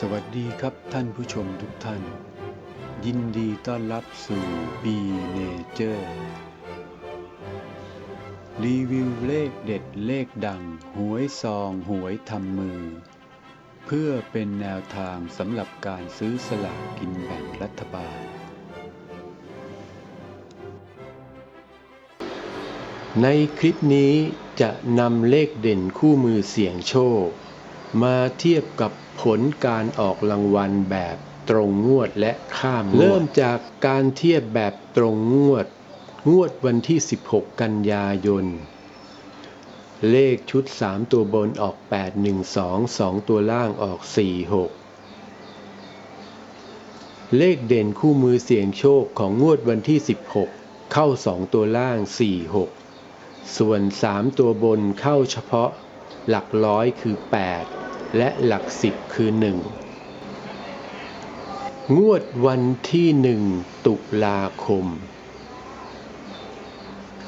สวัสดีครับท่านผู้ชมทุกท่าน ยินดีต้อนรับสู่ B Nature รีวิวเลขเด็ดเลขดัง หวยซองหวยทำมือ เพื่อเป็นแนวทางสำหรับการซื้อสลากกินแบ่งรัฐบาล ในคลิปนี้จะนำเลขเด่นคู่มือเสี่ยงโชค มาเทียบกับ ผลการออกรางวัลแบบตรงงวดและข้ามงวด เริ่มจากการเทียบแบบตรงงวด งวดวันที่ 16 กันยายน เลขชุด 3 ตัวบนออก 812 2 ตัวล่างออก 46 เลขเด่นคู่มือเสี่ยงโชคของงวดวันที่ 16 เข้า 2 ตัวล่าง 46 ส่วน 3 ตัวบนเข้าเฉพาะหลักร้อยคือ 8 และหลัก10คือ1งงวดวันที่1ตุลาคม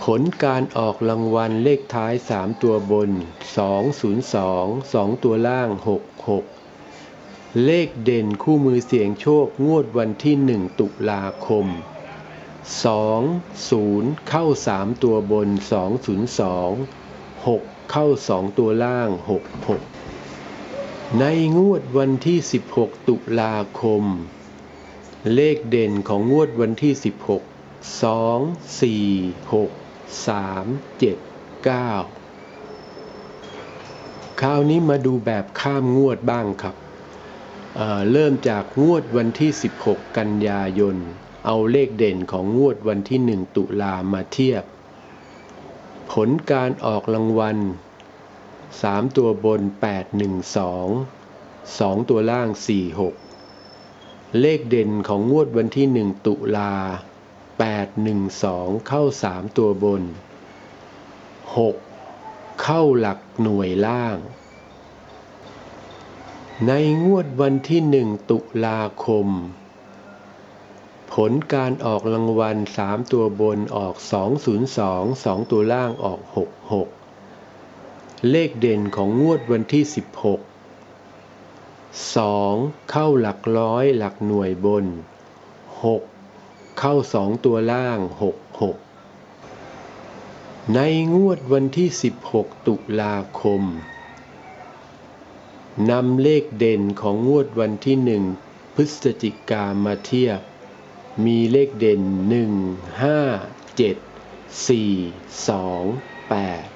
ผลการออกรางวัลเลขท้าย 3 ตัวบน 202 2 ตัวล่าง 66 เลขเด่นคู่มือเสี่ยงโชคงวดวันที่ 1 ตุลาคม 2 0 เข้า 3 ตัวบน 202 6 เข้า 2 ตัวล่าง 66 ในงวดวันที่ 16 ตุลาคม เลขเด่นของงวดวันที่ 16 2 4 6 3 7 9 คราวนี้มาดูแบบข้ามงวดบ้างครับ เเริ่มจากงวดวันที่ 16 กันยายน เอาเลขเด่นของงวดวันที่ 1 ตุลามาเทียบ ผลการออกรางวัล 3ตัวบน812 2ตัวล่าง46เลขเด่นของงวดวันที่1ตุลา812เข้า3ตัวบน6เข้าหลักหน่วยล่าง ในงวดวันที่1ตุลาคม ผลการออกรางวัล3ตัวบนออก202 2ตัวล่างออก66 เลขเด่นของงวดวันที่ 16 2 เข้าหลักร้อยหลักหน่วยบน 6 เข้า2ตัวล่าง 66 ในงวดวันที่ 16 ตุลาคมนำเลขเด่นของงวดวันที่1พฤศจิกามาเทียบ มีเลขเด่น 1 5 7 4 2 8